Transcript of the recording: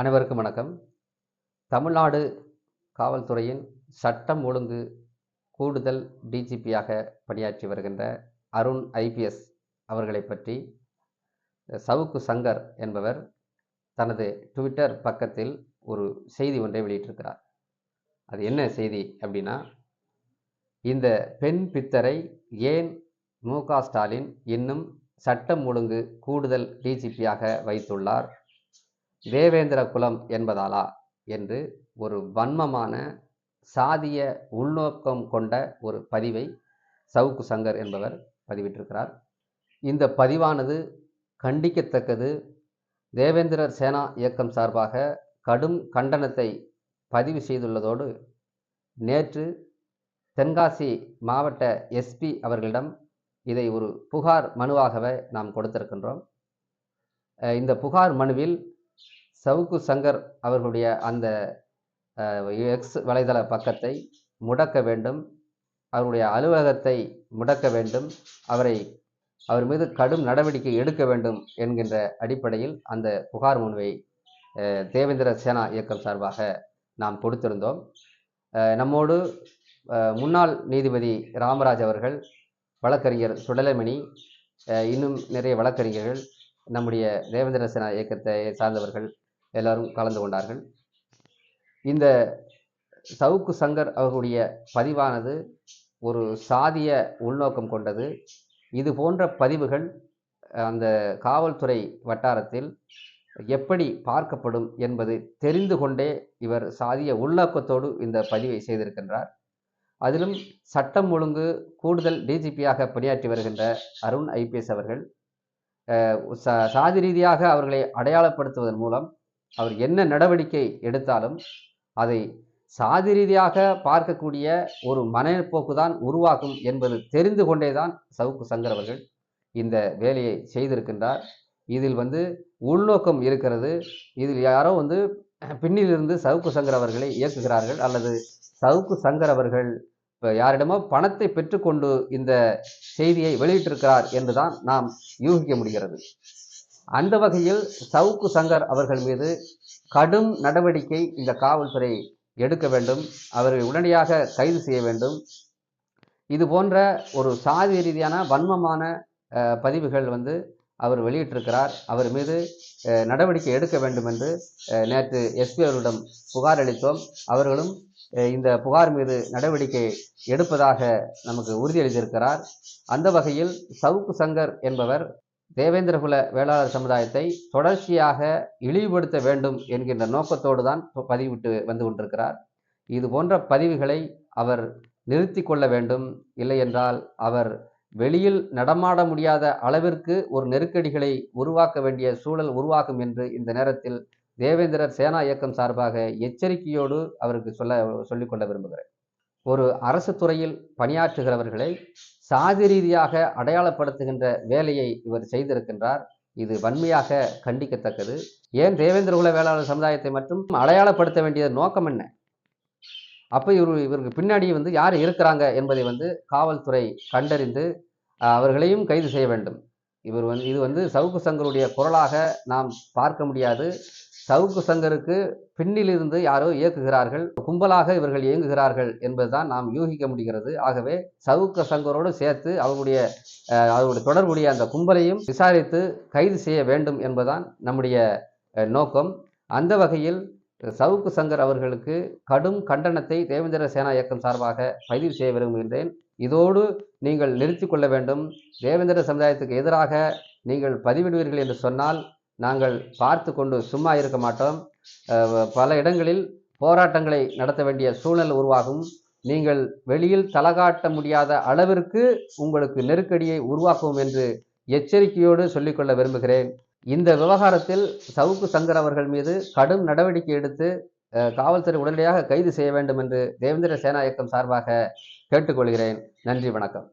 அனைவருக்கும் வணக்கம். தமிழ்நாடு காவல்துறையின் சட்டம் ஒழுங்கு கூடுதல் டிஜிபியாக பணியாற்றி வருகின்ற அருண் ஐபிஎஸ் அவர்களை பற்றி சவுக்கு சங்கர் என்பவர் தனது ட்விட்டர் பக்கத்தில் ஒரு செய்தி ஒன்றை வெளியிட்டிருக்கிறார். அது என்ன செய்தி அப்படின்னா இந்த பெண் பித்தரை ஏன் மு ஸ்டாலின் இன்னும் சட்டம் ஒழுங்கு கூடுதல் டிஜிபியாக வைத்துள்ளார்? தேவேந்திர குலம் என்பதாலா? என்று ஒரு வன்மமான சாதிய உள்நோக்கம் கொண்ட ஒரு பதிவை சவுக்கு சங்கர் என்பவர் பதிவிட்டிருக்கிறார். இந்த பதிவானது கண்டிக்கத்தக்கது. தேவேந்திரர் சேனா இயக்கம் சார்பாக கடும் கண்டனத்தை பதிவு செய்துள்ளதோடு நேற்று தென்காசி மாவட்ட எஸ்பி அவர்களிடம் இதை ஒரு புகார் மனுவாகவே நாம் கொடுத்திருக்கின்றோம். இந்த புகார் மனுவில் சவுக்கு சங்கர் அவர்களுடைய அந்த எக்ஸ் வலைதள பக்கத்தை முடக்க வேண்டும். அவருடைய அலுவலகத்தை முடக்க வேண்டும். அவரை அவர் மீது கடும் நடவடிக்கை எடுக்க வேண்டும் என்கின்ற அடிப்படையில் அந்த புகார் முன்வை தேவேந்திர சேனா இயக்கம் சார்பாக நாம் கொடுத்திருந்தோம். நம்மோடு முன்னாள் நீதிபதி ராமராஜ் அவர்கள் வழக்கறிஞர் சுடலமணி இன்னும் நிறைய வழக்கறிஞர்கள் நம்முடைய தேவேந்திர சேனா இயக்கத்தை சார்ந்தவர்கள் எல்லாரும் கலந்து கொண்டார்கள். இந்த சவுக்கு சங்கர் அவர்களுடைய பதிவானது ஒரு சாதிய உள்நோக்கம் கொண்டது. இது போன்ற பதிவுகள் அந்த காவல்துறை வட்டாரத்தில் எப்படி பார்க்கப்படும் என்பது தெரிந்து கொண்டே இவர் சாதிய உள்நோக்கத்தோடு இந்த பதிவை செய்திருக்கின்றார். அதிலும் சட்டம் ஒழுங்கு கூடுதல் டிஜிபியாக பணியாற்றி வருகின்ற அருண் ஐபிஎஸ் அவர்கள் சாதி ரீதியாக அவர்களை அடையாளப்படுத்துவதன் மூலம் அவர் என்ன நடவடிக்கை எடுத்தாலும் அதை சாதி ரீதியாக பார்க்கக்கூடிய ஒரு மனப்போக்கு தான் உருவாகும் என்பது தெரிந்து கொண்டே தான் சவுக்கு சங்கர் அவர்கள் இந்த வேலையை செய்திருக்கின்றார். இதில் வந்து உள்நோக்கம் இருக்கிறது. இதில் யாரோ வந்து பின்னிலிருந்து சவுக்கு சங்கர் அவர்களை இயக்குகிறார்கள் அல்லது சவுக்கு சங்கர் அவர்கள் இப்போ யாரிடமோ பணத்தை பெற்றுக்கொண்டு இந்த செய்தியை வெளியிட்டிருக்கிறார் என்றுதான் நாம் யூகிக்க முடிகிறது. அந்த வகையில் சவுக்கு சங்கர் அவர்கள் மீது கடும் நடவடிக்கை இந்த காவல்துறை எடுக்க வேண்டும். அவரை உடனடியாக கைது செய்ய வேண்டும். இது போன்ற ஒரு சாதி ரீதியான வன்மமான பதிவுகள் வந்து அவர் வெளியிட்டிருக்கிறார். அவர் மீது நடவடிக்கை எடுக்க வேண்டும் என்று நேற்று எஸ்பி அவர்களிடம் புகார் அளித்தோம். அவர்களும் இந்த புகார் மீது நடவடிக்கை எடுப்பதாக நமக்கு உறுதியளித்திருக்கிறார். அந்த வகையில் சவுக்கு சங்கர் என்பவர் தேவேந்திரகுல வேளாளர் சமுதாயத்தை தொடர்ச்சியாக இழிவுபடுத்த வேண்டும் என்கின்ற நோக்கத்தோடு தான் பதிவிட்டு வந்து கொண்டிருக்கிறார். இது போன்ற பதிவுகளை அவர் நிறுத்தி கொள்ள வேண்டும். இல்லை என்றால் அவர் வெளியில் நடமாட முடியாத அளவிற்கு ஒரு நெருக்கடிகளை உருவாக்க வேண்டிய சூழல் உருவாகும் என்று இந்த நேரத்தில் தேவேந்திரர் சேனா இயக்கம் சார்பாக எச்சரிக்கையோடு அவருக்கு சொல்ல சொல்லிக்கொள்ள விரும்புகிறேன். ஒரு அரசு துறையில் பணியாற்றுகிறவர்களை சாதி ரீதியாக அடையாளப்படுத்துகின்ற வேலையை இவர் செய்திருக்கின்றார். இது வன்மையாக கண்டிக்கத்தக்கது. ஏன் தேவேந்திர குல வேளாளர் சமுதாயத்தை மட்டும் அடையாளப்படுத்த வேண்டிய நோக்கம் என்ன? அப்போ இவர் இவருக்கு பின்னாடி வந்து யார் இருக்கிறாங்க என்பதை வந்து காவல்துறை கண்டறிந்து அவர்களையும் கைது செய்ய வேண்டும். இவர் வந்து இது வந்து சவுக்கு சங்கருடைய குரலாக நாம் பார்க்க முடியாது. சவுக்கு சங்கருக்கு பின்னிலிருந்து யாரோ இயக்குகிறார்கள் கும்பலாக இவர்கள் இயங்குகிறார்கள் என்பதுதான் நாம் யூகிக்க முடிகிறது. ஆகவே சவுக்கு சங்கரோடு சேர்த்து அவருடைய அவருடைய தொடர்புடைய அந்த கும்பலையும் விசாரித்து கைது செய்ய வேண்டும் என்பதுதான் நம்முடைய நோக்கம். அந்த வகையில் சவுக்கு சங்கர் அவர்களுக்கு கடும் கண்டனத்தை தேவேந்திர சேனா இயக்கம் சார்பாக பதிவு செய்ய விரும்புகின்றேன். இதோடு நீங்கள் நிறுத்தி கொள்ள வேண்டும். தேவேந்திர சமுதாயத்துக்கு எதிராக நீங்கள் பதிவிடுவீர்கள் என்று சொன்னால் நாங்கள் பார்த்து கொண்டு சும்மா இருக்க மாட்டோம். பல இடங்களில் போராட்டங்களை நடத்த வேண்டிய சூழ்நிலை உருவாகும். நீங்கள் வெளியில் தலகாட்ட முடியாத அளவிற்கு உங்களுக்கு நெருக்கடியை உருவாக்கும் என்று எச்சரிக்கையோடு சொல்லிக்கொள்ள விரும்புகிறேன். இந்த விவகாரத்தில் சவுக்கு சங்கர் அவர்கள் மீது கடும் நடவடிக்கை எடுத்து காவல்துறை உடனடியாக கைது செய்ய வேண்டும் என்று தேவேந்திர சேனா இயக்கம் சார்பாக கேட்டுக்கொள்கிறேன். நன்றி வணக்கம்.